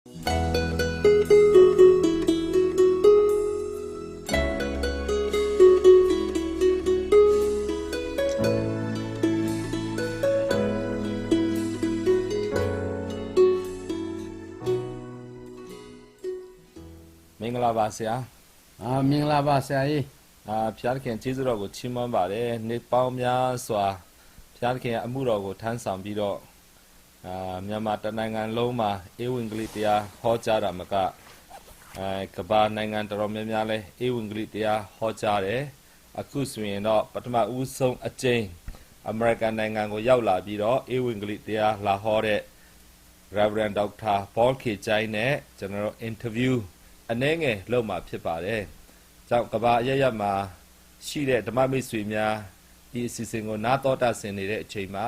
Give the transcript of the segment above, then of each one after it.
မင်္ဂလာပါဆရာအာမင်္ဂလာပါဆရာကြီးအာဖျားသခင်ကျေးဇူးတော်ကိုချီးမွမ်းပါတယ်နေ့ပေါင်းများစွာဖျားသခင်ရဲ့အမှုတော်ကိုထမ်းဆောင်ပြီးတော့ အာမြန်မာတနိုင်ငံလုံးမှာဧဝံဂေလိတရားဟောကြားတာမကအဲကမ္ဘာနိုင်ငံတော်တော်များများလဲဧဝံဂေလိတရားဟောကြားတယ်အခုဆိုရင်တော့ပထမဦးဆုံးအကြိမ်အမေရိကန်နိုင်ငံကိုရောက်လာပြီးတော့ဧဝံဂေလိတရားလာဟောတဲ့ Reverend Dr. Paul K. Chai နဲ့ကျွန်တော်တို့ interview အနည်းငယ်လုပ်မှာဖြစ်ပါတယ်။ကြောင့်ကဘာအရရမှာရှိတဲ့ဓမ္မမိတ်ဆွေများဒီအစီအစဉ်ကိုနားတော်တာဆင်နေတဲ့အချိန်မှာ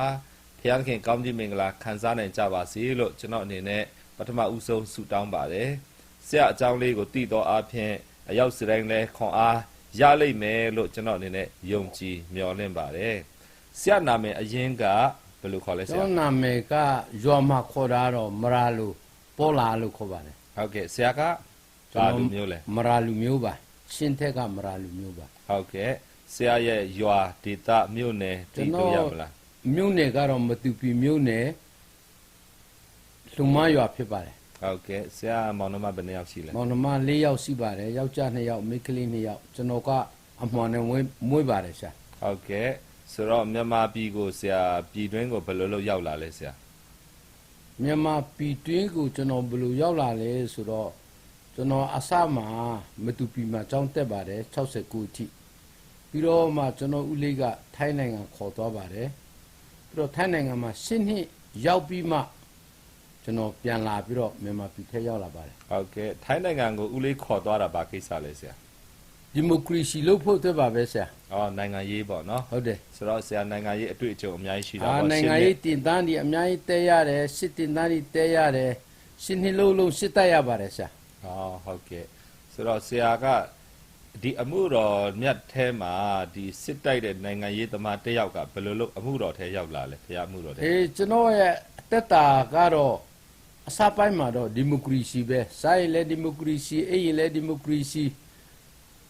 ဖျားခင်ကောင်းကြီးမင်္ဂလာခံစားနိုင်ကြပါစေလို့ကျွန်တော်အနေနဲ့ပထမဦးဆုံးဆုတောင်းပါတယ်။ဆရာအကြောင်းလေးကိုတည်တော်အားဖြင့်အရောက်စတိုင်းလဲခွန်အားရလိမ့်မယ်လို့ကျွန်တော်အနေနဲ့ယုံကြည်မျှော်လင့်ပါတယ်။ဆရာနာမည်အရင်ကဘယ်လိုခေါ်လဲဆကျွန်ရာတော်နာမည်ကရွာမှာခေါ်တာတော့မရာလူပေါ်လာလို့ခေါ်ပါတယ်ဟုတ်ကဲ့ဆရာကဘာလူမျိုးလဲမရာလူမျိုးပါရှင်းထက်ကမရာလူမျိုးပါဟုတ်ကဲ့ဆရာရဲ့ရွာဒေတာမြို့နယ်တည်လို့ရမလား မြို့နယ်ကတော့မတူပီမြို့နယ်လူမရွာဖြစ်ပါတယ်ဟုတ်ကဲ့ဆရာမောင်နှမဘယ်နှစ်ယောက်ရှိလဲမောင်နှမ၄ယောက်ရှိပါတယ်ယောက်ျား၂ယောက်မိန်းကလေး၂ယောက်ကျွန်တော်ကအမှန်နဲ့မွေးမွေးပါတယ်ရှာဟုတ်ကဲ့ဆိုတော့မြန်မာပြည်ကိုဆရာပြည်တွင်းကိုဘယ်လိုလုပ်ရောက်လာလဲဆရာမြန်မာပြည်တွင်းကိုကျွန်တော်ဘယ်လိုရောက်လာလဲဆိုတော့ကျွန်တော်အစမှာမတူပီမှာကျောင်းတက်ပါတယ်69အထိပြီးတော့မှကျွန်တော်ဦးလေးကထိုင်းနိုင်ငံခေါ်သွားပါတယ် ပြီးတော့ထိုင်းနိုင်ငံမှာ10နှစ်ရောက်ပြီးမှကျွန်တော်ပြန်လာပြီးတော့မြန်မာပြည်ထဲရောက်လာပါတယ်ဟုတ်ကဲ့ထိုင်းနိုင်ငံကိုဦးလေးခေါ်သွားတာဘာကိစ္စလဲဆရာဒီမိုကရေစီလုပ်ဖို့အတွက်ပါပဲဆရာအော်နိုင်ငံရေးပေါ့နော်ဟုတ်တယ်ဆိုတော့ဆရာနိုင်ငံရေးအတွေ့အကြုံအများကြီးရှိတာအာပေါ့နိုင်ငံရှရေးစ်တင်တန်းဒီအများကြီးတဲရတယ်စစ်တင်တန်းဒီတဲရတယ်10နှစ်လုံးလုံးစစ်တက်ရပါတယ်ဆရာအော်ဟုတ်ကဲ့ဆိုတော့ဆရာက ဒီအမှုတော်မြတ်ထဲမှာဒီစစ်တိုက်တဲ့နိုင်ငံရေးသမားတစ်ယောက်ကဘယ်လိုလုပ်အမှုတော်ထဲရောက်လာလဲဆရာအမှုတော်ထဲအေးကျွန်တော်ရဲ့အသက်တာကတော့အစပိုင်းမှာတော့ဒီမိုကရေစီပဲစားရင်လည်းဒီမိုကရေစီအေးရင်လည်းဒီမိုကရေစီ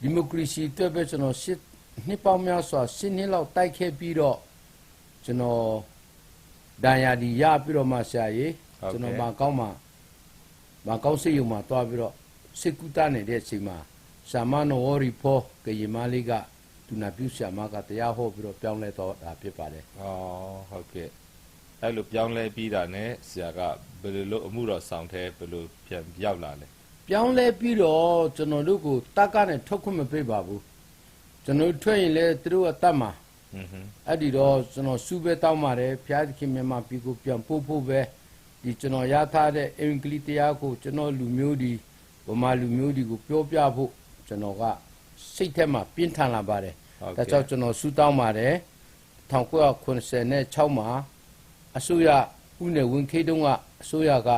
ဒီမိုကရေစီအတွက်ပဲကျွန်တော်ရှစ်နှစ်ပေါင်းများစွာရှစ်နှစ်လောက်တိုက်ခဲ့ပြီးတော့ကျွန်တော်ဒဏ်ရာဒီရပြီးတော့မှဆရာကြီးကျွန်တော်မကောင်းမှမကောင်းစိတ်ယုံမှာတွားပြီးတော့စစ်ကူတာနေတဲ့အချိန်မှာ ဆာမနဝရီဖောကယမလေးကဒုနာပြုဆာမကတရားဟောပြီးတော့ပြောင်းလဲတော့တာဖြစ်ပါလေ။အော်ဟုတ်ကဲ့။အဲ့လိုပြောင်းလဲပြီးတာနဲ့ဆရာကဘယ်လိုအမှုတော်ဆောင်တဲ့ဘယ်လိုပြန်ရောက်လာလဲ။ပြောင်းလဲပြီးတော့ကျွန်တော်တို့ကိုတက်ကနဲ့ထုတ်ခွင့်မပေးပါဘူး။ကျွန်တော်ထွက်ရင်လည်းသူတို့ကတတ်မှာ။အင်းဟင်းအဲ့ဒီတော့ကျွန်တော်စူပဲတောင်းပါတယ်ဖျားသခင်မြန်မာပြည်ကိုပြန်ပို့ဖို့ပဲဒီကျွန်တော်ရထားတဲ့အင်္ဂလိပ်တရားကိုကျွန်တော်လူမျိုးဒီဗမာလူမျိုးဒီကိုပြောပြဖို့ ကျွန်တော်ကစိတ်ထဲမှာပြင်းထန်လာပါတယ်ဟုတ်ဒါကဲ့ကြောင့်ကျွန်တော်စူးတောင်းပါတယ်1996မှာအစိုးရဥနေဝင်ခေတုံးကအစိုးရက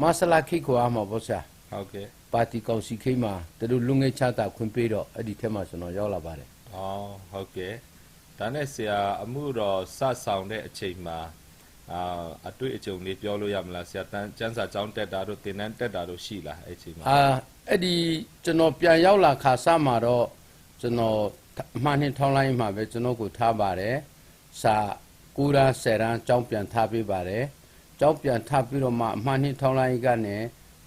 မဆလာခိကိုအားမှာဗောဆရာဟုတ်ကဲ့ပါတီကောင်စီခိတ်မှာသူတို့လူငယ်ချတာခွင့်ပေးတော့အဲ့ဒီထက်မှကျွန်တော်ရောက်လာပါတယ်อ๋อဟုတ်ကဲ့ဒါနဲ့ဆရာအမှုတော်စဆောင်တဲ့အချိန်မှာ အာအတွေ့အကြုံလေးပြောလို့ရမလားဆရာတန်းကျန်းစာကျောင်းတက်တာတို့တင်တန်းတက်တာတို့ရှိလားအဲ့အချိန်မှာအာအဲ့ဒီကျွန်တော်ပြန်ရောက်လာခါစမှာတော့ကျွန်တော်အမှန်နှင်းထောင်းလိုက်မှာပဲကျွန်တော်ကိုထားပါတယ်စာကူရာဆယ်ရန်ကြောင်းပြန်ထားပေးပါတယ်ကြောင်းပြန်ထားပြီးတော့မှအမှန်နှင်းထောင်းလိုက်ကနေ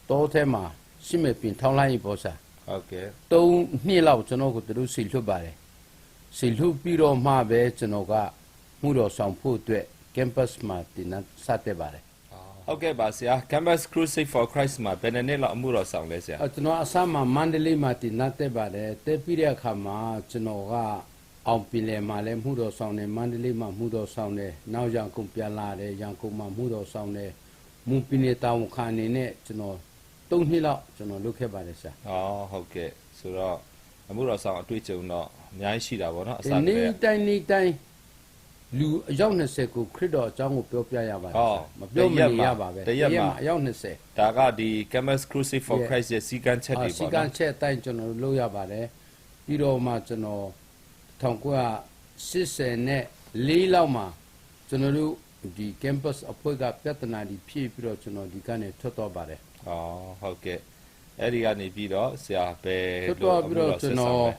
တောထဲမှာရှိမဲ့ပြင်ထောင်းလိုက်ပေါ့စာဟုတ်ကဲ့၃နှစ်လောက်ကျွန်တော်ကိုသူတို့ဆီလွှတ်ပါတယ်ဆီလွှတ်ပြီးတော့မှပဲကျွန်တော်ကမှုတော်ဆောင်ဖို့အတွက် campus မှာတင်နန်းစတက်ပါတယ်ဟုတ်ကဲ့ပါဆရာ Campus Crusade for Christ မှာဘယ်နှစ်နှစ်လောက်အမှုတော်ဆောင်လဲဆရာအဲကျွန်တော်အဆမ်းမှာမန္တလေးမှာတင်နန်းတက်ပါတယ်တက်ပြီးတဲ့အခါမှာကျွန်တော်ကအောင်ပင်လယ်မှာလည်းမှုတော်ဆောင်တယ်မန္တလေးမှာမှုတော်ဆောင်တယ်နောက်ရန်ကုန်ပြန်လာတယ်ရန်ကုန်မှာမှုတော်ဆောင်တယ်မူပင်နေတာဝန်ခံအနေနဲ့ကျွန်တော်၃နှစ်လောက်ကျွန်တော်လုပ်ခဲ့ပါတယ်ဆရာอ๋อဟုတ်ကဲ့ဆိုတော့အမှုတော်ဆောင်အတွေ့အကြုံတော့အများကြီးရှိတာပေါ့နော်အစဒီကနေ့တည်းကတိုင်းနေ့တိုင်း လူအယောက်20ကိုခရစ်တော်အကြောင်းကိုပြောပြရပါတယ်ဟောဆရာမပြောမတရက်နေမှာရပါပဲတရက်မှာအယောက်20ဒါကဒီ Campus Crusade for Yeah. Christ ရဲ့စီကံချက်အာတွေစီပေါ့ကံနော်ချက်အတိုင်းကျွန်တော်တို့လုပ်ရပါတယ်ပြီးတော့မှကျွန်တော်1980နဲ့4လောက်မှာကျွန်တော်တို့ဒီ campus အဖွဲ့ကပြဿနာတွေဖြည့်ပြီးတော့ကျွန်တော်ဒီကနေထွက်တော့ပါတယ်ဩဩဟုတ်ကဲ့အဲ့ဒီကနေပြီးတော့ဆရာဘယ်တော်တော်ပြီးတော့အမှုကျွန်ဆက်ဆောင်တော်လဲ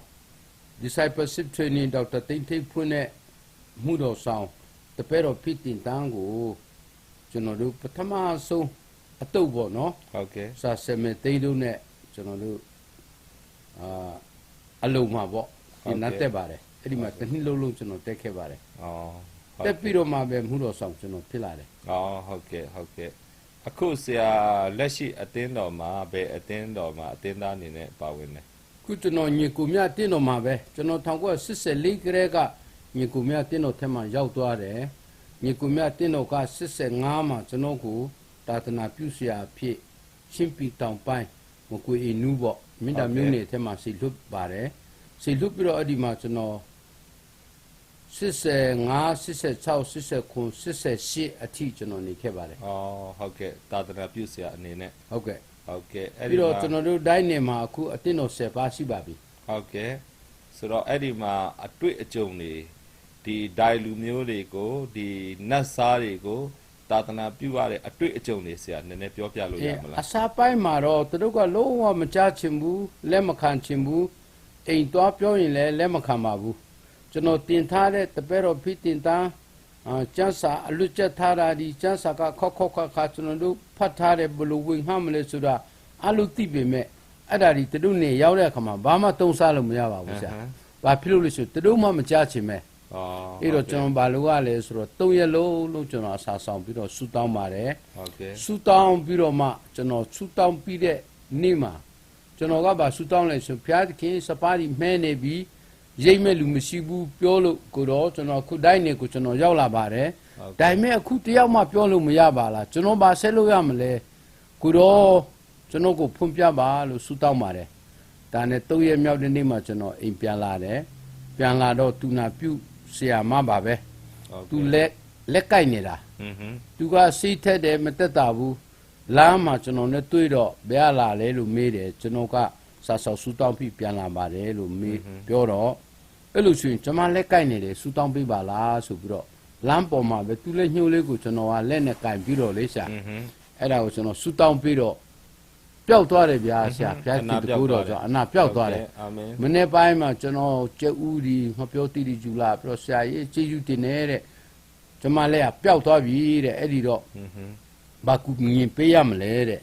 discipleship training ဒေါက်တာသိန်းထိပ်ဖွင့်တဲ့ မှုတော်ဆောင်တပည့်တော်ဖြစ်တင်တန်းကိုကျွန်တော်တို့ပထမဆုံးအတုပ်ပေါ့နော်ဟုတ်ကဲ့စာဆယ်မေသိန်းတို့နဲ့ကျွန်တော်တို့အာအလုံးမှာပေါ့ဒီနတ်တက်ပါတယ်အဲ့ဒီမှာတစ်နှစ်လုံးလုံးကျွန်တော်တက်ခဲ့ပါတယ်ဩဟုတ်တက်ပြီးတော့မှပဲမှုတော်ဆောင်ကျွန်တော်ဖြစ်လာတယ်ဩဟုတ်ကဲ့ဟုတ်ကဲ့အခုဆရာလက်ရှိအတင်းတော်မှာဘယ်အတင်းတော်မှာအတင်းသားအနေနဲ့ပါဝင်လဲခုကျွန်တော်ညီကူမြတင်းတော်မှာပဲကျွန်တော်1984ကလေးက ညီကူမြတင်းတော်ထဲမှာရောက်သွားတယ်ညီကူမြတင်းတော်က85မှာကျွန်တော်ကိုတာသနာပြုဆရာအဖြစ်ရှင်းပီတောင်ပိုင်းမကွေအင်းနူးပေါ့မိသားမျိုးနယ်ထဲမှာစီလွတ်ပါတယ်စီလွတ်ပြီးတော့အဲ့ဒီမှာကျွန်တော်85 86 89 88အထိကျွန်တော်နေခဲ့ပါတယ်ဩဟုတ်ကဲ့သာသနာပြုဆရာအနေနဲ့ဟုတ်ကဲ့ဟုတ်ကဲ့အဲ့ဒီပြီးတော့မှာကျွန်တော်တို့တိုင်းနယ်မှာအခုအတင်းတော်10ပါးရှိပါပြီဟုတ်ကဲ့ဆိုတော့အဲ့ဒီမှာအတွေ့အကြုံတွေ ဒီဒိုင်လူမျိုးတွေကိုဒီနတ်စားတွေကိုသာသနာပြုရတဲ့အတွေ့အကြုံတွေဆရာနည်းနည်းပြောပြလို့ရမလားအစားပိုင်းမှာတော့သူတို့ကလုံးဝမကြားချင်ဘူးလက်မခံချင်ဘူးအိမ်သွားပြောရင်လည်းလက်မခံပါဘူးကျွန်တော်တင်ထားတဲ့တပည့်တော်ဖြစ်တင်သားအာကျန်းစာအလွတ်ချက်ထားတာဒီကျန်းစာကခောက်ခောက်ခါခါကျွန်တော်တို့ဖတ်ထားတဲ့ဘလူဝင်ဟမလဲဆိုတာအလုသိပေမဲ့အဲ့ဒါဒီသူတို့နေရောက်တဲ့အခါမှာဘာမှတုံးစားလို့မရပါဘူးဆရာဘာဖြစ်လို့လဲဆိုသူတို့မှမကြားချင်မဲ့อ๋อ အဲ့တော့ကျွန်တော်ဘာလို့ ਆ လဲဆိုတော့သုံးရက်လုံးလို့ကျွန်တော်အစာဆောင်ပြီးတော့ဆူတောင်းပါတယ်ဟုတ်ကဲ့ဆူတောင်းပြီးတော့မှကျွန်တော်ဆူတောင်းပြီးတဲ့နေ့မှာကျွန်တော်ကဘာဆူတောင်းလဲဆိုဘုရားသခင်စပါးကြီးမဲနေပြီးရိတ်မဲ့လူမရှိဘူးပြောလို့ကိုတော့ကျွန်တော်ခုတိုင်းနေကိုကျွန်တော်ရောက်လာပါတယ်ဒါပေမဲ့အခုတယောက်မှပြောလို့မရပါလားကျွန်တော်ဘာဆက်လို့ရမလဲကိုတော့ကျွန်တော်ကိုဖွင့်ပြပါလို့ဆူတောင်းပါတယ်ဒါနဲ့၃ရက်မြောက်တဲ့နေ့မှာကျွန်တော်အိမ်ပြန်လာတယ်ပြန်လာတော့တူနာပြုတ် ဆီယာမပါပဲသူလက်လက်ကိုက်နေတာသူကစိတ်ထက်တယ်မတက်တာဘူးလမ်းမှာကျွန်တော်နဲ့တွေ့တော့ဘယ်လာလဲလို့မေးတယ်ကျွန်တော်ကစာဆောက်စူတောင်းပြီးပြန်လာပါတယ်လို့မေးပြောတော့အဲ့လိုဆိုရင်ကျွန်မလက်ကိုက်နေတယ်စူတောင်းပေးပါလားဆိုပြီးတော့လမ်းပေါ်မှာပဲသူလက်ညှိုးလေးကိုကျွန်တော်ကလက်နဲ့ကင်ပြီးတော့လေးရှာအဲ့ဒါကိုကျွန်တော်စူတောင်းပေးတော့ ပျောက်သွားတယ်ဗျာဆရာဘုရားရှင်တကူတော်ကြောင့်အနာပျောက်သွားတယ်အာမင်မနေ့ပိုင်းမှာကျွန်တော်ကျက်ဦးဒီမပြောတိတိကျူလာပြောဆရာကြီးကျေးဇူးတင်နေတဲ့ကျွန်မလည်းပျောက်သွားပြီတဲ့အဲ့ဒီတော့ဘာကူမြင်ပေးရမလဲတဲ့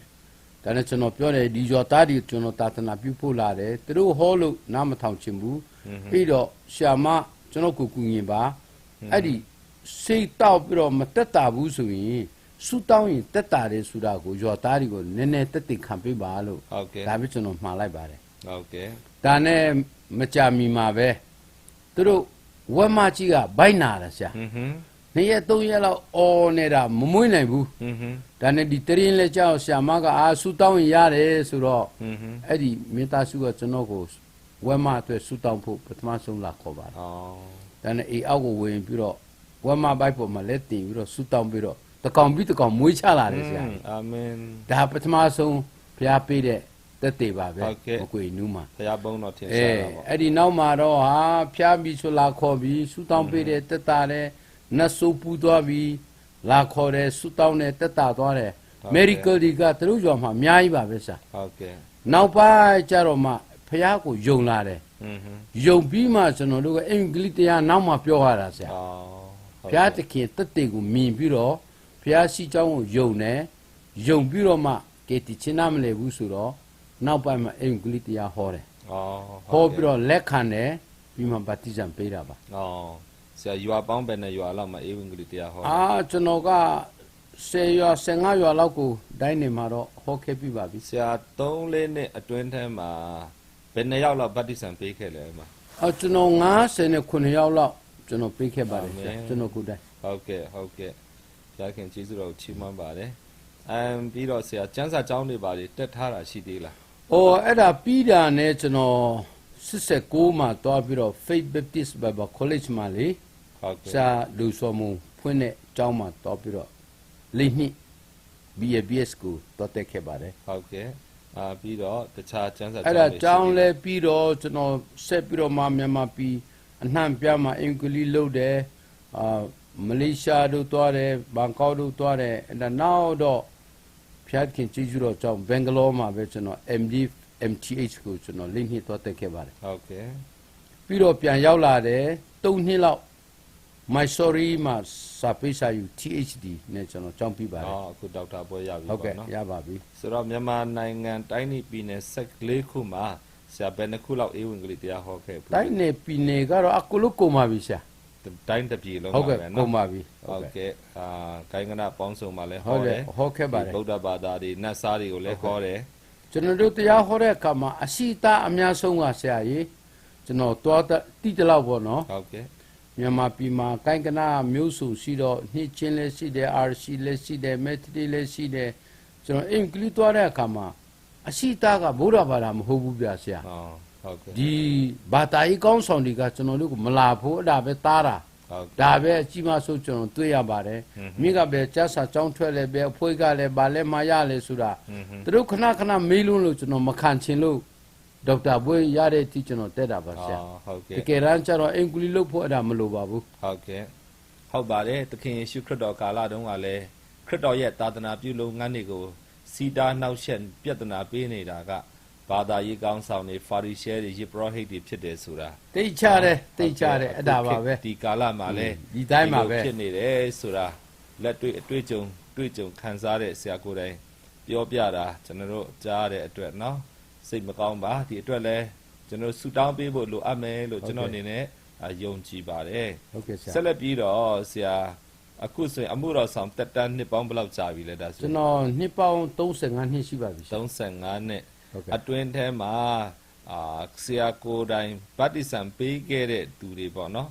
ဒါနဲ့ကျွန်တော်ပြောတယ်ဒီကျော်သားဒီကျွန်တော်တာသနာပြုဖို့လာတယ်သူတို့ဟောလို့နားမထောင်ချင်ဘူးပြီးတော့ရှာမကျွန်တော်ကိုကူငင်ပါအဲ့ဒီစိတ်တောက်ပြီးတော့မတက်တာဘူးဆိုရင် ဆူတောင်းရင်တက်တာတယ်ဆိုတာကိုရွာသားတွေကိုနည်းနည်းတက်တည်ခံပေးပါလို့ဟုတ်ကဲ့ဒါပဲကျွန်တော်မှားလိုက်ပါတယ်ဟုတ်ကဲ့ဒါနဲ့မကြမီမှာပဲသူတို့ဝက်မကြီးကဘိုက်နာတယ်ဆရာဟွန်းဟွန်းနေ့ရက်သုံးရက်လောက်အော်နေတာမမွေးနိုင်ဘူးဒါနဲ့ဒီတရင်လဲကြောက်ဆရာမကအာဆူတောင်းရင်ရတယ်ဆိုတော့အဲ့ဒီမေတ္တာဆုကကျွန်တော်ကိုဝဲမအတွက်ဆူတောင်းဖို့ပထမဆုံးလာခေါ်ပါတယ်ဒါနဲ့အေအောက်ကိုဝင်ပြီးတော့ဝဲမဘိုက်ပေါ်မှာလက်တင်ပြီးတော့ဆူတောင်းပြီးတော့ တကောင်ပြီးတကောင်မွေးချလာတယ်ဆရာအာမင်ဒါပထမဆုံးဘုရားပေးတဲ့သက်သေးပါပဲမကွေနူးမှာဘုရားဘုန်းတော်ထင်ရှားတာပေါ့အဲ့ဒီနောက်မှာတော့ဟာဖျားပြီးဆိုလာခေါ်ပြီးဆူတောင်းပေးတဲ့တက်တာတဲ့နတ်ဆိုးပူသွားပြီးလာခေါ်တယ်ဆူတောင်းတဲ့တက်တာသွားတယ်မေရီကယ်ဒီကသူတို့ကျော်မှာအများကြီးပါပဲဆရာဟုတ်ကဲ့နောက်ပိုင်းကျတော့မှဖျားကိုယုံလာတယ်ယုံပြီးမှကျွန်တော်တို့ကအင်္ဂလိပ်တရားနောက်မှပြောရတာဆရာဘုရားသခင်တက်တေကိုမြင်ပြီးတော့ ဘုရားရှိကြောင်းကိုယုံတယ်ယုံပြီးတော့မှကဲတီချင်းနာမလဲဘူးဆိုတော့နောက်ပိုင်းမှာအင်္ဂလိပ်တရားဟောတယ်ဩဟောပြီးတော့လက်ခံတယ်ပြီးမှဗတ္တိဇံပေးတာပါဩဆရာရွာပေါင်းပဲနဲ့ရွာလောက်မှာအင်္ဂလိပ်တရားဟောအာကျွန်တော်ကစေရွာ15ရွာလောက်ကိုဒိုင်းနေမှာတော့ဟောခဲ့ပြီပါပြီဆရာ3လေးနှစ်အတွင်းထဲမှာဘယ်နှစ်ယောက်လောက်ဗတ္တိဇံပေးခဲ့လဲအမအော်ကျွန်တော်99ယောက်လောက်ကျွန်တော်ပေးခဲ့ပါတယ်ဆရာကျွန်တော်ကိုယ်တိုင်ဟုတ်ကဲ့ဟုတ်ကဲ့ ဘုရားခင်ကျေးဇူးတော်ကိုချီးမွမ်းပါတယ်အမ်ပြီးတော့ဆရာကျမ်းစာကျောင်းတွေပါလေတက်ထားတာရှိသေးလား။အော်အဲ့ဒါပြီးတာနဲ့ကျွန်တော်89မှာတွားပြီးတော့ Faith Baptist Bible College မှာလေဟုတ်ကဲ့စာလူစော်မုံဖွင့်တဲ့ကျောင်းမှာတွားပြီးတော့လေးနှစ် BABS ကိုတွားတက်ခဲ့ပါတယ်ဟုတ်ကဲ့အာပြီးတော့တခြားကျမ်းစာ။အဲ့ဒါကျောင်းလဲပြီးတော့ကျွန်တော်ဆက်ပြီးတော့မှမြန်မာပြည်အနှံ့ပြမှာအင်္ဂလိပ်လုပ်တယ်။အာ မလေးရှားတို့တွားတယ်ဘန်ကောက်တို့တွားတယ်အဲ့ဒါနောက်တော့ဖျျားခင်ကြည့်ကြတော့ကြောင့်ဘင်္ဂလောမှာပဲကျွန်တော် MD MTH ကိုကျွန်တော်လိမ့်နှစ်သွားတက်ခဲ့ပါတယ်ဟုတ်ကဲ့ပြီးတော့ပြန်ရောက်လာတယ်၃နှစ်လောက် my sorry မှာစာပေစာယူ THD နဲ့ကျွန်တော်ကြောင်းပြီးပါတယ်အော်အခုဒေါက်တာပွဲရပြီဟုတ်ကဲ့ပေါ့နော်ရပါပြီဆိုတော့မြန်မာနိုင်ငံတိုင်းနေပြည်နယ်14ခုမှာဆရာဘယ်နှစ်ခုလောက်အေးဝင်ကလေးတရားဟောခဲ့ဘူးတိုင်းနယ်ပြည်နယ်ကတော့အကုလို့ကုန်ပါပြီဆရာ တိုင်းတစ်ပြည်လုံးဟုတ်ကဲ့ပါပဲကုန်နော်ပါပြီဟုတ်ကဲ့အာကိုင်းကနာပေါင်းစုံမှာလည်းဟုဟောတ်တတယ်ယ်ဟောခဲ့ပါတယ်ဗုဒ္ဓဘာသာတွေနတ်စားတွေကိုလည်းဟောတယ်ကျွန်တော်တို့တရားဟောတဲ့အခါမှာအရှိတာအများဆုံးကဆရာကြီးကျွန်တော်သွားတတိတလောက်ပေါ့နော်ဟုတ်ကဲ့မြန်မာပြည်မှာကိုင်းကနာမျိုးစုရှိတော့နှစ်ချင်းလည်းရှိတယ် RC လည်းရှိတယ် Metri လည်းရှိတယ်ကျွန်တော်အင်္ဂလိပ်သွားတဲ့အခါမှာအရှိတာကဗုဒ္ဓဘာသာမဟုတ်ဘူးဗျာဆရာအော် ဟုတ်ကဲ့ဒီဘာသာရေးကောင်းဆောင်တွေကကျွန်တော်တို့ကမလာဖို့အဲ့ဒါပဲတားတာဟုတ်ကဲ့ဒါပဲအကြီးမဆိုးကျွန်တော်တွေ့ရပါတယ်ဟွန်းမိကပဲကျဆာကြောင်းထွက်လဲပဲအဖွေးကလည်းဗာလဲမရလဲဆိုတာဟွန်းဟွန်းသူတို့ခဏခဏမေးလို့လို့ကျွန်တော်မခံချင်လို့ဒေါက်တာဘွေးရတဲ့အထိကျွန်တော်တက်တာပါဆရာအော်ဟုတ်တကဲ့ကယ်တမ်းကျတော့အင်္ဂလိပ်လို့ဖို့အဲ့ဒါမလိုပါဘူးဟုတ်ကဲ့ဟုတ်ပါတယ်သခင်ယေရှုခရစ်တော်ကာလတုန်းကလည်းခရစ်တော်ရဲ့သာသနာပြုလုပ်ငန်းတွေကိုစီတာနှောက်ယှက်ပြဿနာပေးနေတာက ဘာသာရေးကောင်းဆောင်တွေဖာရီရှဲတွေယေဘရဟိတ်တွေဖြစ်တယ်ဆိုတာ တိတ်ချတယ်တိတ်ချတယ်အဲ့ဒါပါပဲ ဒီကာလမှာလည်း ဒီတိုင်းပါပဲ လိုဖြစ်နေတယ်ဆိုတာလက်တွေ့အတွေ့အကြုံတွေ့ကြုံခံစားတဲ့ဆရာကိုယ်တိုင်ပြောပြတာကျွန်တော်တို့ကြားရတဲ့အတွက်เนาะစိတ်မကောင်းပါဒီအတွက်လည်းကျွန်တော်တို့ဆူတောင်းပေးဖို့လိုအပ်မယ်လို့ကျွန်တော်အနေနဲ့အာယုံကြည်ပါတယ် ဟုတ်ကဲ့ဆရာ ဆက်လက်ပြီးတော့ဆရာအခုဆိုရင်အမှုတော်ဆောင်တက်တန်းနှစ်ပေါင်းဘယ်လောက်ကြာပြီလဲဒါဆို ကျွန်တော်နှစ်ပေါင်း35နှစ်ရှိပါပြီဆရာ 35နှစ် ဟုတ်ကဲ့ အတွင်းထဲမှာအာဆရာကိုယ်တိုင်ဗတ္တိဇံပေးခဲ့တဲ့သူတွေပေါ့နော်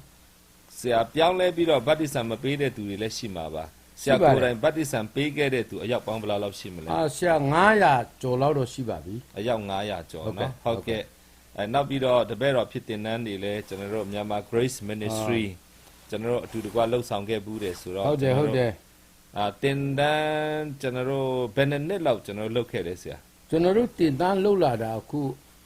ဆရာပြောင်းလဲပြီးတော့ဗတ္တိဇံမပေးတဲ့သူတွေလည်းရှိမှာပါဆရာကိုယ်တိုင်ဗတ္တိဇံပေးခဲ့တဲ့သူအယောက်ပေါင်းဘယ်လောက်လောက်ရှိမလဲအာဆရာ900ကျော်လောက်တော့ရှိပါပြီအယောက်900ကျော်ဟုတ်ကဲ့နော်ဟုတ်ကဲ့အဲနောက်ပြီးတော့တပည့်တော်ဖြစ်တင်နန်းတွေလည်းကျွန်တော်တို့မြန်မာ Grace Ministry ကျွန်တော်တို့အတူတကွလှုပ်ဆောင်ခဲ့ဘူးတယ်ဆိုတော့ဟုတ်တယ်ဟုတ်တယ်အာတင်တန်းကျွန်တော်တို့ဘယ်နှစ်နှစ်လောက်ကျွန်တော်တို့လုပ်ခဲ့တယ်ဆရာ ကျွန်တော်တို့တင်တန်းလှုပ်လာတာအခု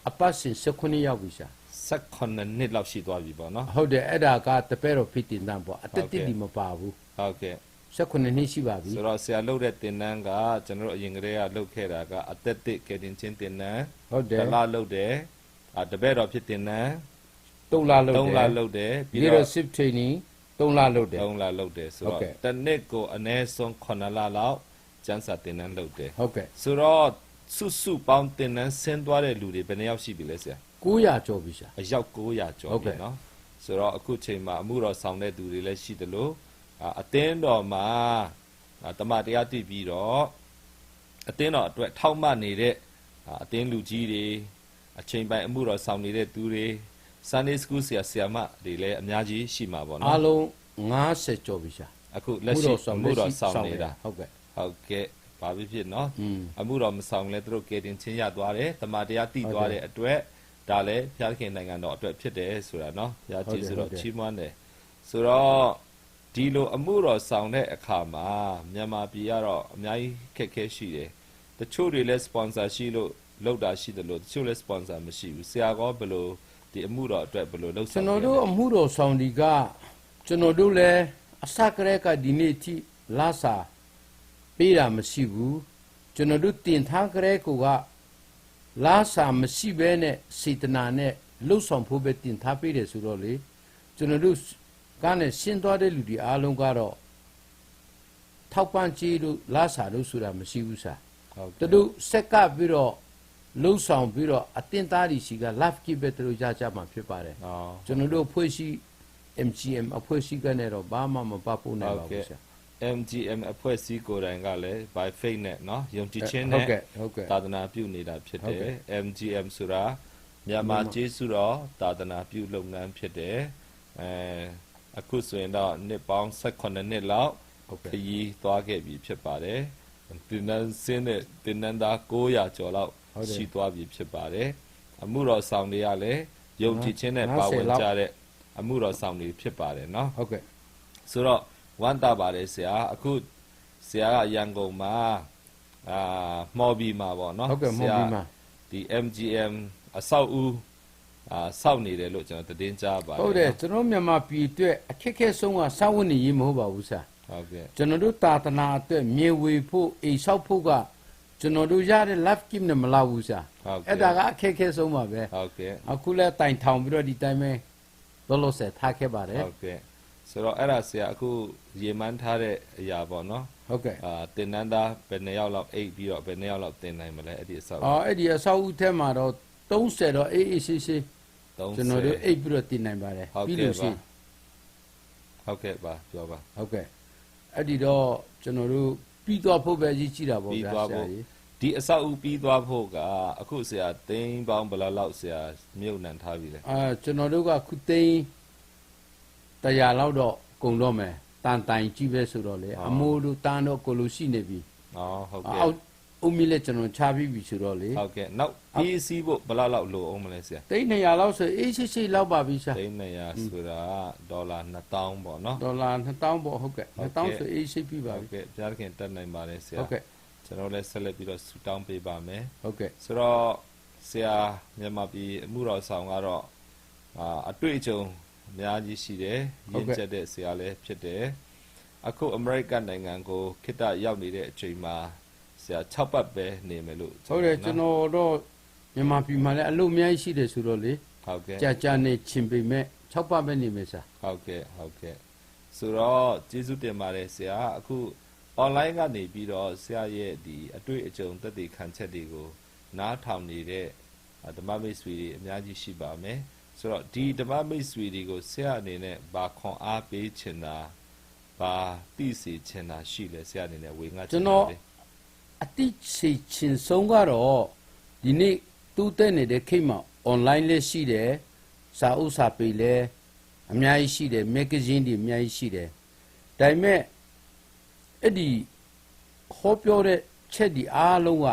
အပတ်စဉ်18ရောက်ပြီဆရာ18နှစ်လောက်ရှိသွားပြီပေါ့နော်ဟုတ်တယ်အဲ့ဒါကတပည့်တော်ဖြစ်တင်တန်းပေါ့အတက်ဟုတ်ကဲ့တစ်ဒီမပါဘူးဟုတ်ကဲ့18နှစ်ရှိပါပြီဆိုတော့ဆရာလုပ်တဲ့တင်တန်းကကျွန်တော်တို့အရင်ကတည်းကလုပ်ခဲ့တာကအသက်တစ်ကယ်တင်ချင်းတင်တန်းဟုတ်တတယ်လားလုပ်တယ်အာတပည့်တော်ဖြစ်တင်တန်း3လလှုပ်တယ်3လလုပ်တယ်ပြီးပြီးတော့တော့ shift training 3လလှုပ်တယ်3လလုပ်တယ်ဆိုဟုတ်တော့ကဲ့တစ်နှစ်ကိုအနည်းဆုံး9လလောက်ကျန်းစာတင်တန်းလုပ်တယ်ဟုတ်ကဲ့ဆိုတော့ စုစုပေါင်းတင်တန်းဆင်းသွားတဲ့လူတွေဘယ်နှစ်ယောက်ရှိပြီလဲဆရာ900ကျော်ပြီဆရာအယောက်900ကျော်ဟုတ်ပြီကဲ့နော်ဆိုတော့အခုချိန်မှာအမှုတော်ဆောင်တဲ့သူတွေလည်းရှိတယ်လို့အာအတင်းတော်မှာအာတမန်တရားတည်ပြီးတော့အတင်းတော်အတွက်ထောက်မနေတဲ့အာအတင်းလူကြီးတွေအချိန်ပိုင်းအမှုတော်ဆောင်နေတဲ့သူတွေ Sunday School ဆရာဆရာမတွေလည်းအများကြီးရှိမှာပေါ့အားနော်လုံး50ကျော်ပြီဆရာအခုလက်ရှိအမှုတော်ဆောင်နေတာဟုတ်ကဲ့ဟုတ်ကဲ့ ဘာဖြစ်ဖြစ်နော်อืมအမှုတော်မဆောင်လဲသူတို့ကယ်တင်ချင်းရသွားတယ်တမန်တရားတည်သွားတဲ့အတွက်ဒါလည်းဘုရားခင်နိုင်ငံတော်အတွက်ဖြစ်တယ်ဆိုတာနော်ဘုရားကျေးဇူးတော်ချီးမွမ်းတယ်ဆိုတော့ဒီလိုအမှုတော်ဆောင်တဲ့အခါမှာမြန်မာပြည်ကတော့အများကြီးခက်ခဲရှိတယ်တချို့တွေလည်း sponsor ရှိလို့လောက်တာရှိတယ်လို့တချို့လည်း sponsor မရှိဘူးဆရာကောဘယ်လိုဒီအမှုတော်အတွက်ဘယ်လိုလုပ်ဆောင်ကျွန်တော်တို့အမှုတော်ဆောင်ဒီကကျွန်တော်တို့လည်းအစကတည်းကဒီနေ့အထိလာစာ ပေးတာမရှိဘူးကျွန်တော်တို့တင်ထားကြတဲ့ကိုကလာစာမရှိဘဲနဲ့စေတနာနဲ့လှုပ်ဆောင်ဖို့ပဲတင်ထားပေးတယ်ဆိုတော့လေကျွန်တော်တို့ကနဲ့ရှင်းသွားတဲ့လူတွေအားလုံးကတော့ထောက်ပံ့ကြီးတို့လာစာတို့ဆိုတာမရှိဘူးစာဟုတ်သူတို့စက်ကပ်ပြီးတော့လှုပ်ဆောင်ပြီးတော့အတင်းသားတွေရှိက live ကိပဲသူတို့ရကြမှာဖြစ်ပါတယ်အော်ကျွန်တော်တို့အဖွဲ့ရှိ MGM အဖွဲ့ရှိကနေတော့ဘာမှမပတ်ဖို့နိုင်ပါဘူးဆရာ MGM အဖွဲ့အစည်းကိုယ်တိုင်ကလည်း by faith နဲ့เนาะယုံကြည်ခြင်း ဟုတ် နဲ့ ကဲ့ဟုတ်ကဲ့ သာသနာပြုနေတာဖြစ် ဟုတ် တ ကဲ့ ယ် MGM ဆိုတာမြန်မာကျေးဇူးတော်သာသနာပြုလုပ်ငန်းဖြစ်တယ်အဲအခုဆိုရင်တော့နှစ်ပေါင်း18နှစ်လောက် ဟုတ် ခ ကဲ့ ရီးသွားခဲ့ပြီဖြစ်ပါတယ်တင်နန်းစင်းတဲ့တင်နန်းသား900ကျော်လောက် ဟုတ်တယ် ရှိသွားပြီဖြစ်ပါတယ်အမှုတော်ဆောင်တွေကလည်းယုံကြည်ခြင်းနဲ့ 50 ပါဝင် လောက် ကြတဲ့အမှုတော်ဆောင်တွေဖြစ်ပါတယ်เนาะ ဟုတ်ကဲ့ ဆိုတော့ ဝမ်းတာပါတယ်ဆရာအခုဆရာကရန်ကုန်မှာအာမော်ဘီမှာပေါ့နော်ဟုတ်ကဲ့မော်ဘီမှာဒီ MGM အဆောက်အဦးအာစောက်နေတယ်လို့ကျွန်တော်သတင်းကြားပါတယ်ဟုတ်တယ်ကျွန်တော်မြန်မာပြည်အတွက်အခက်အခဲဆုံးကစာဝတ်နေရေးမဟုတ်ပါဘူးဆရာဟုတ်ကဲ့ကျွန်တော်တို့တာသနာအတွက်မြေဝေဖို့အိမ်ဆောက်ဖို့ကကျွန်တော်တို့ရတဲ့ live game နဲ့မလောက်ဘူးဆရာဟုတ်ကဲ့အဲ့ဒါကအခက်အခဲဆုံးပါပဲဟုတ်ကဲ့အခုလဲတိုင်ထောင်ပြီးတော့ဒီတိုင်းပဲလောလောဆယ်ထားခဲ့ပါတယ်ဟုတ်ကဲ့ဆိုတော့အဲ့ဒါဆရာအခု ရေမှန်းထားတဲ့အရာပေါ့နော်ဟုတ်ကဲ့အာတင်နန်းသားဘယ်နှစ်ယောက်လောက်အိတ်ပြီးတော့ဘယ်နှစ်ယောက်လောက်တင်နိုင်မလဲအဲ့ဒီအဆောက်အော်အဲ့ဒီအဆောက်အဦထဲမှာတော့30တော့အေးအေးဆေးဆေး30ကျွန်တော်တို့အိပ်ပြီးတော့တင်နိုင်ပါတယ်ဟုတ်ပြီးကဲ့လို့ရှိပါရင်ဟုတ်ကဲ့ပါပြောပါဟုတ်ကဲ့အဲ့ဒီတော့ကျွန်တော်တို့ပြီးသွားဖို့ပဲကြီးကြည့်တာပေါ့ပြီးဗျာသွားဆရာဖို့ကြီးဒီအဆောက်အဦပြီးသွားဖို့ကအခုဆရာသိန်းပေါင်းဘယ်လောက်လောက်ဆရာမြုပ်နှံထားပြီလဲအာကျွန်တော်တို့ကခုသိန်းတရားလောက်တော့ကုန်တော့မယ် တန်တိုင်ကြီးပဲဆိုတော့လေအမိုးတို့တန်တော့ကိုလိုရှိနေပြီอ๋อဟုတ်ကဲ့အောက်အုံမီလည်းကျွန်တော်ချပြီးပြီဆိုတော့လေဟုတ်ကဲ့နောက်ပြီးစီးဖို့ဘယ်လောက်လောက်လိုအောင်မလဲဆရာသိန်း200လောက်ဆိုအေးရှိရှိလောက်ပါပြီဆရာသိန်း200ဆိုတာဒေါ်လာ2000ပေါ့နော်ဒေါ်လာ2000ပေါ့ဟုတ်ကဲ့ဟုတ်ကဲ့2000ဆိုအေးရှိပြီပါဟုပြီတ်ကဲ့ဘုရားသခင်တက်နိုင်ပါတယ်ဆရာဟုတ်ကဲ့ကျွန်တော်လည်းဆက်လက်ပြီးတော့ဆူတောင်းပေးပါမယ်ဟုတ်ကဲ့ဆိုတော့ဆရာမြန်မာပြည်အမှုတော်ဆောင်ကတော့အာအတွေ့အကြုံ အများကြီးရှိတယ်ရင့်ကျက်တဲ့ဆရာလည်းဖြစ်တယ်အခုအမေရိကန်နိုင်ငံကိုခိတ္တရောက်နေတဲ့အချိန်မှာဆရာ6ပတ်ပဲနေမယ်လို့ဟုတ်တယ်ကျွန်တော်တော့မြန်မာပြည်မှာလည်းအလုပ်အများကြီးရှိတယ်ဆိုတော့လေဟုတ်ကဲ့ကြာကြာနေချင်ပေမဲ့6ပတ်ပဲနေမယ်ဆရာဟုတ်ကဲ့ဟုတ်ကဲ့ဆိုတော့ကျေးဇူးတင်ပါတယ်ဆရာအခု online ကနေပြီးတော့ဆရာရဲ့ဒီအတွေ့အကြုံသက်သေခံချက်တွေကိုနားထောင်နေတဲ့အာဓမ္မမိတ်ဆွေတွေအများကြီးရှိပါမယ် ဆိုတော့ဒီဓမ္မမိတ်ဆွေတွေကိုဆရာအနေနဲ့ဘာခွန်အားပေးချင်တာဘာသိစေချင်တာရှိလဲဆရာအနေနဲ့ဝေငှချင်ကျွန်တာတော်လေအတိချေချင်ဆုံးကတော့ဒီနေ့တူးတဲ့နေတဲ့ခိတ်မှာ online လေးရှိတယ်စာအုပ်စာပေလည်းအများကြီးရှိတယ်မဂ္ဂဇင်းတွေအများကြီးရှိတယ်ဒါပေမဲ့အဲ့ဒီဟောပြောတဲ့ချက်ဒီအားလုံးက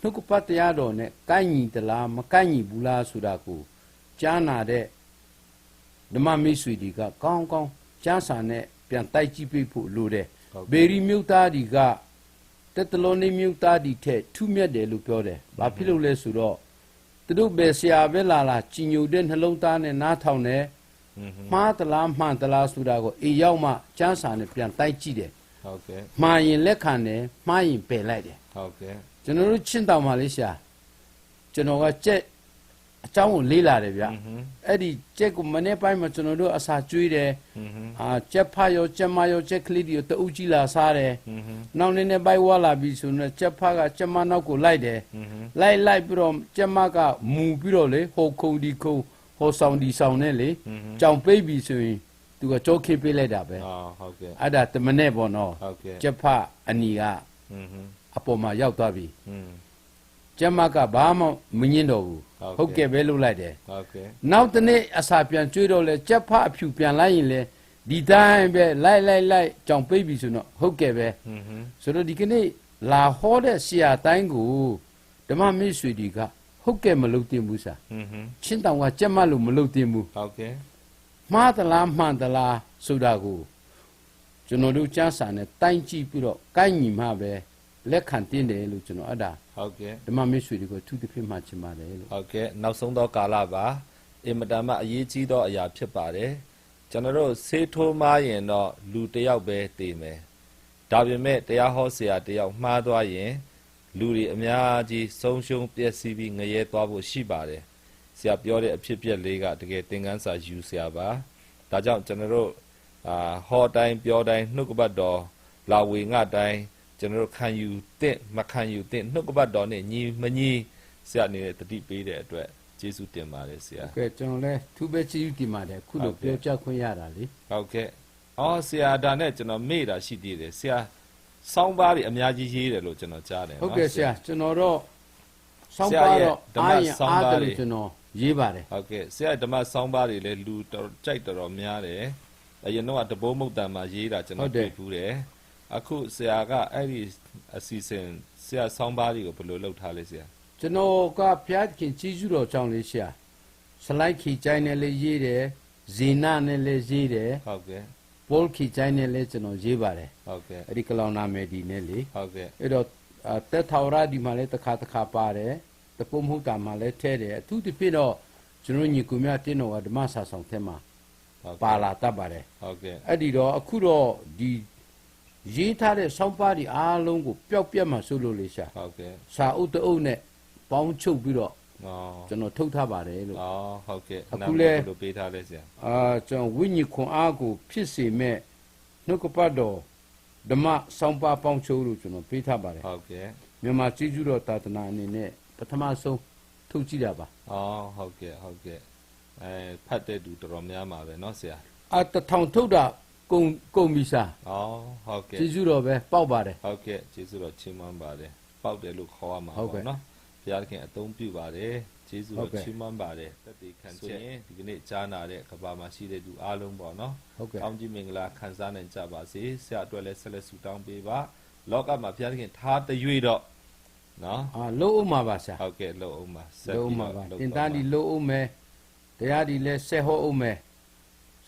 နှုတ်ကပတ်တရားတော်နဲ့ကိုက်ညီသလားမကိုက်ညီဘူးလားဆိုတာကို ကြားနာတဲ့ဓမ္မမိတ်ဆွေတွေကကောင်းကောင်းကြားစာနဲ့ပြန်တိုက်ကြည့်ပေးဖို့လိုတယ်ဘေရီမြုပ်သားတွေကတက်တလုံးနေမြုပ်သားတွေထက်ထူးမြတ်တယ်လို့ပြောတယ်ဘာဖြစ်လို့လဲဆိုတော့သူတို့ပဲဆရာပဲလာလာကြည်ညိုတဲ့နှလုံးသားနဲ့နားထောင်တယ်မှားသလားမှန်သလားဆိုတာကိုအေရောက်မှကျန်းစာနဲ့ပြန်တိုက်ကြည့်တယ်ဟုတ်ကဲ့မှားရင်လက်ခံတယ်မှားရင်ပယ်လိုက်တယ်ဟုတ်ကဲ့ကျွန်တော်တို့ချင်းတောင်ပါလေဆရာကျွန်တော်ကကြက် အကြောင်းကိုလေ့လာတယ်ဗျအဲ့ဒီကြက်ကိုမနေ့ပိုင်းမှာကျွန်တော်တို့အစာကျွေးတယ်အာကြက်ဖရောကြက်မရောကြက်ကလေးတွေတအုပ်ကြီးလာစားတယ်နောက်နေ့နေ့ပိုင်းဝါလာပြီဆိုတော့ကြက်ဖကကြက်မနောက်ကိုလိုက်တယ်လိုက်လိုက်ပြီးတော့ကြက်မကမူပြီးတော့လေဟိုခုံဒီခုံဟိုဆောင်ဒီဆောင်နဲ့လေကြောင်ပိတ်ပြီဆိုရင်သူကကြောခေးပေးလိုက်တာပဲဟုတ်ကဲ့အဲ့ဒါတမနဲ့ပေါ့နော်ဟုတ်ကဲ့ကြက်ဖအနီကအပေါ်မှာရောက်သွားပြီ ကျမကဘာမှမငင်းတော့ဘူးဟုတ်ကဲ့ပဲလုပ်လိုက်တယ်ဟုတ်ကဲ့နောက်တနေ့အစာပြန်ကျွေးတော့လဲကြက်ဖအဖြူပြန်လိုက်ရင်လဲဒီတိုင်းပဲလိုက်လိုက်လိုက်ကြောင်ပိတ်ပြီဆိုတော့ဟုတ်ကဲ့ပဲဆိုတော့ဒီကနေ့လာဟောတဲ့ဆရာတိုင်းကိုဓမ္မမိတ်ဆွေတွေကဟုတ်ကဲ့မလုပ်တင်ဘူးစာချင်းတောင်ကကြက်မလို့မလုပ်တင်ဘူးဟုတ်ကဲ့မှားသလားမှန်သလားဆိုတာကိုကျွန်တော်တို့ကြားစာနဲ့တိုင်းကြည့်ပြီးတော့ကိုင်းညီမှပဲလက်ခံတင်တယ်လို့ကျွန်တော်အဲ့ဒါ ဟုတ်ကဲ့ဓမ္မမိတ်ဆွေတွေကိုအထူးသဖြင့်မှချင်ပါတယ်လို့ဟုတ်ကဲ့နောက်ဆုံးသောကာလပါအင်မတန်မှအရေးကြီးသောအရာဖြစ်ပါတယ်ကျွန်တော်တို့ဆေးထိုးမားရင်တော့လူတစ်ယောက်ပဲတည်မယ်ဒါပေမဲ့တရားဟောဆရာတစ်ယောက်မှားသွားရင်လူတွေအများကြီးဆုံးရှုံးပျက်စီးပြီးငရဲသွားဖို့ရှိပါတယ်ဆရာပြောတဲ့အဖြစ်အပျက်လေးကတကယ်သင်ခန်းစာယူဆရာပါဒါကြောင့်ကျွန်တော်တို့အာဟောတိုင်းပြောတိုင်းနှုတ်ကပတ်တော်လာဝေငှတိုင်း ကျွန်တော်တို့ခံယူတဲ့မခံယူတဲ့နှုတ်ကပတ်တော်နဲ့ညီမညီဆရာအနေနဲ့တတိပေးတဲ့အတွက်ကျေးဇူးတင်ပါတယ်ဆရာကဲကျွန်တော်လည်းသူပဲချီးယူတင်ပါတယ်ခုလိုဟုတ်ကဲ့ပြောကြားခွင့်ရတာလေဟုတ်ကဲ့အော်ဆရာဒါနဲ့ကျွန်တော်မေ့တာရှိသေးတယ်ဆရာစောင်းပါးတွေအများကြီးရေးတယ်လို့ကျွန်တော်ကြားတယ်ဟုတ်ကဲ့နော်ဆရာကျွန်တော်တော့ဆောင်းဆရာပါရဲ့တော့ဓမ္မအားရင်ဆောင်းအားပါးတယ်တွေလို့ကျွန်တော်ရေးပါတယ်ဟုတ်ကဲ့ဆရာဓမ္မစောင်းပါးတွေလည်းလူတော်ကြိုက်တော်တော်များတယ်အရင်တော့တဘိုးမုတ်တန်မှာရေးတာကျွန်ဟုတော်တ်တယ်တွေ့ဘူးတယ် အခုဆရာကအဲ့ဒီအစီအစဉ်ဆရာစောင်းပါးတွေကိုဘယ်လိုလုပ်ထားလဲဆရာကျွန်တော်ကဖျားခင်ကြီးစုတော်ကြောင့်လေးရှာစလိုက်ခီချိုင်းနဲ့လေးရေးတယ်ဇီနာနဲ့လေးရေးတယ်ဟုတ်ကဲ့ဘောလ်ခီချိုင်းနဲ့လေးကျွန်တော်ရေးပါတယ်ဟုတ်ကဲ့အဲ့ဒီကလောင်နာမယ်ဒီနဲ့လေဟုတ်ကဲ့အဲ့တော့အာတက်ထော်ရာဒီမှာလည်းတစ်ခါတစ်ခါပါတယ်တပုံမဟုတ်တာမှာလည်းထဲတယ်အထူးသဖြင့်တော့ကျွန်တော်ညီကူမြတင်းတော်ကဓမ္မစာဆောင်ထဲမှာဟုတ်ကဲ့ပါလာတတ်ပါတယ်ဟုတ်ကဲ့အဲ့ဒီတော့အခုတော့ဒီ ရေးထားတဲ့ဆောင်းပါးဒီအားလုံးကိုပျောက်ပြတ်မှဆိုလို့လေရှာ ဟုတ်ကဲ့ စာအုပ်တအုပ်နဲ့ပေါင်းချုပ်ပြီးတော့ ဟော ကျွန်တော်ထုတ်ထားပါတယ်လို့ ဟောဟုတ်ကဲ့ အခုလဲ လိုပေးထားလဲဆရာ အာကျွန်တော်ဝိညာဉ်ခွန်အားကိုဖြစ်စေမဲ့နှုတ်ကပတ်တော်ဓမ္မဆောင်းပါးပေါင်းချုပ်လို့ကျွန်တော်ပေးထားပါတယ် ဟုတ်ကဲ့ မြန်မာကျေးဇူးတော်သာသနာအနေနဲ့ပထမဆုံးထုတ်ကြည့်တာပါ ဟောဟုတ်ကဲ့ဟုတ်ကဲ့အဲဖတ်တဲ့သူတော်တော်များမှာပဲเนาะဆရာ အာတထောင်ထုတ်တာ ကုန်ကုန်ပြီစားဟောဟုတ်ကဲ့ကျေးဇူးတော်ပဲပေါက်ပါတယ်ဟုတ်ကဲ့ကျေးဇူးတော်ချီးမွမ်းပါတယ်ပေါက်တယ်လို့ခေါ်ရမှာဟုတ်ကဲ့ပေါ့နော်ဘုရားသခင်အသုံးပြုပါတယ်ကျေးဇူးဟုတော်တ်ကဲ့ချီးမွမ်းပါတယ်တသက်ခံခြင်းဒီကနေ့ကြားနာတဲ့ကဘာမှာရှိတဲ့သူအားလုံးပေါ့နော်ဟုတ်ကဲ့ကောင်းကြီးမင်္ဂလာခံစားနိုင်ကြပါစေဆရာအတွက်လည်းဆက်လက်ဆုတောင်းပေးပါလောကမှာဘုရားသခင်ထားတရွေ့တော့နော်အာလို့ဥမှာပါစားဟုတ်ကဲ့လို့အောင်ပါဆက်လို့ဥပြီးမှာတော့ပါလုပ်တင်ပါသားဒီလို့ဥမယ်တရားဒီလဲဆက်ဟောဥမယ်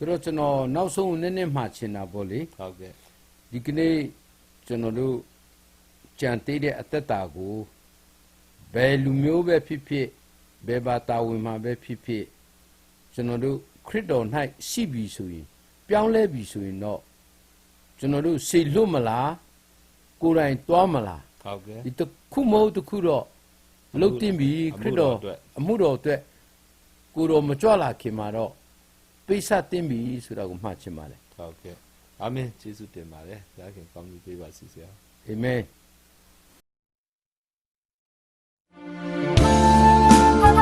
ဆိုတော့ကျွန်တော်နောက်ဆုံးနည်းနည်းမှချင်တာပေါ့လေဟုတ်ကဲ့ဒီကနေ့ကျွန်တော်တို့ကြံသေးတဲ့အသက်တာကိုဘယ်လူမျိုးပဲဖြစ်ဖြစ်ဘယ်ဘာတာဝန်မှာပဲဖြစ်ဖြစ်ကျွန်တော်တို့ခရစ်တော်၌ရှိပြီဆိုရင် ပြောင်းလဲပြီဆိုရင်တော့ကျွန်တော်တို့စေလွတ်မလားကိုယ်တိုင်သွားမလားဟုတ်ကဲ့ဒီတစ်ခုမဟုတ်တစ်ခုတော့မလုပ်တင်ပြီခရစ်တော်အမှုတော်အတွက်ကိုယ်တော်မကြွလာခင်မှာတော့ ပိဿတင်ပြီဆိုတာကိုမှတ်ခြင်းပါလေဟုတ်ကဲ့အာမင်ယေရှုတင်ပါတယ်ဘုရားခင်ကောင်းကြီးပေးပါစီဆရာအာမင်